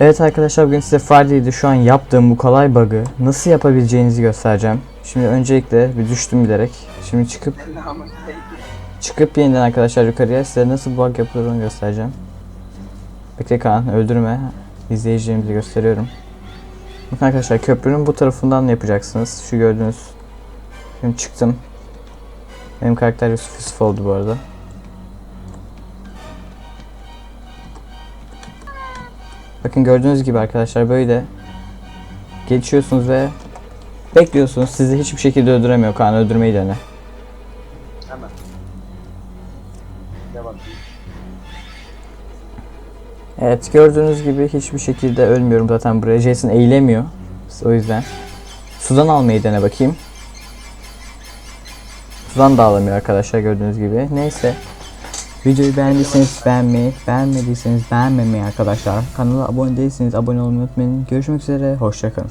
Evet arkadaşlar bugün size Friday'de şu an yaptığım bu kolay bug'ı nasıl yapabileceğinizi göstereceğim. Şimdi öncelikle bir düştüm bilerek. Şimdi çıkıp çıkıp yeniden arkadaşlar yukarıya size nasıl bug yapılır onu göstereceğim. Bekle Kaan öldürme. İzleyicilerimize gösteriyorum. Bakın arkadaşlar köprünün bu tarafından yapacaksınız. Şu gördüğünüz. Şimdi çıktım. Benim karakter Yusuf Yusuf oldu bu arada. Bakın gördüğünüz gibi arkadaşlar böyle geçiyorsunuz ve bekliyorsunuz. Sizi hiçbir şekilde öldüremiyor. Kaan öldürmeyi dene. Hemen. Devam. Evet gördüğünüz gibi hiçbir şekilde ölmüyorum zaten buraya. Jason eğilemiyor. O yüzden. Sudan almayı dene bakayım. Sudan da alamıyor arkadaşlar gördüğünüz gibi. Neyse. Videoyu beğendiyseniz beğenmeyi, beğenmediyseniz beğenmemeyi arkadaşlar. Kanala abone değilseniz abone olmayı unutmayın. Görüşmek üzere, hoşçakalın.